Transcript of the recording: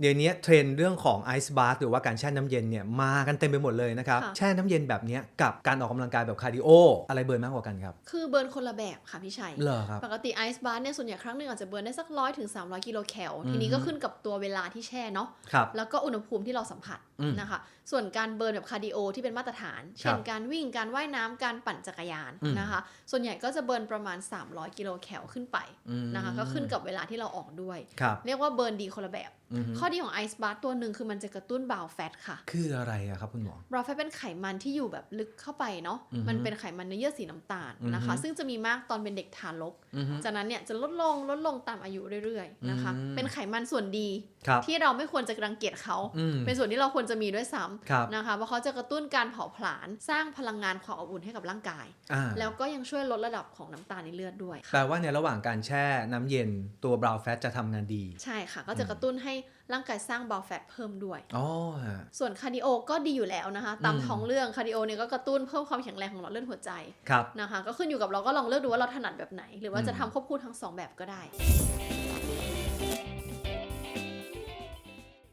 เดี๋ยวนี้เทรนด์เรื่องของไอซ์บาร์หรือว่าการแช่น้ำเย็นเนี่ยมากันเต็มไปหมดเลยนะครับค่ะแช่น้ำเย็นแบบเนี้ยกับการออกกำลังกายแบบคาร์ดิโออะไรเบิร์นมากกว่ากันครับ คือเบิร์นคนละแบบค่ะพี่ชัยเหรอครับปกติไอซ์บาร์เนี่ยส่วนใหญ่ครั้งหนึ่งอาจจะเบิร์นได้สักร้อยถึง300กิโลแคลอืมทีนี้ก็ขึ้นกับตัวเวลาที่แช่เนาะครับแล้วก็อุณหภูมิที่เราสัมผัสอืมนะคะส่วนการเบิร์นแบบคาร์ดิโอที่เป็นมาตรฐาน เช่นการวิ่งการว่ายน้ำการปั่นจักรยานอืมนะคะส่วนใหญ่ก็จะเบิร์นประมาณ 300 กิโลแคลขึ้นไปอืมนะคะก็ขึ้นกับเวลาที่เราออกด้วยครับเรียกว่าเบิร์นดีคนละแบบอือฮึข้อดีของไอซ์บาร์ตัวหนึ่งคือมันจะกระตุ้นบาวแฟตค่ะ คืออะไรอะครับคุณหมอบราวแฟตเป็นไขมันที่อยู่แบบลึกเข้าไปเนาะอือฮึมันเป็นไขมันเนื้อเยื่อสีน้ำตาลนะคะอือฮึซึ่งจะมีมากตอนเป็นเด็กทารกอือฮึจากนั้นเนี่ยจะลดลงลดลงตามอายุเรื่อยๆนะคะอืมเป็นไขมันส่วนดีครับที่เราไม่ควรจะรังเกียจเขาอืมเป็นส่วนที่เราควรจะมีด้วยซ้ครับำนะคะเพราะเขาจะกระตุ้นการเผาผลาญสร้างพลังงานความอบอุ่นให้กับร่างกายอ่าแล้วก็ยังช่วยลดระดับของน้ำตาลในเลือดด้วยแปลว่าในระหว่างการแช่น้ำเย็นตัวบราวน์แฟตจะทำงานดี ใช่ค่ะ ก็จะกระตุ้นให้ร่างกายสร้างบาวแฟตเพิ่มด้วยอ๋อฮะส่วนคาร์ดิโอก็ดีอยู่แล้วนะคะ ตามอืมท้องเรื่องคาร์ดิโอเนี่ยก็กระตุ้นเพิ่มความแข็งแรงของหลอดเลือดหัวใจครับนะคะ ก็ขึ้นอยู่กับเราก็ลองเลือกดูว่าเราถนัดแบบไหน หรือว่าจะอืมทำควบคู่ทั้งสองแบบก็ได้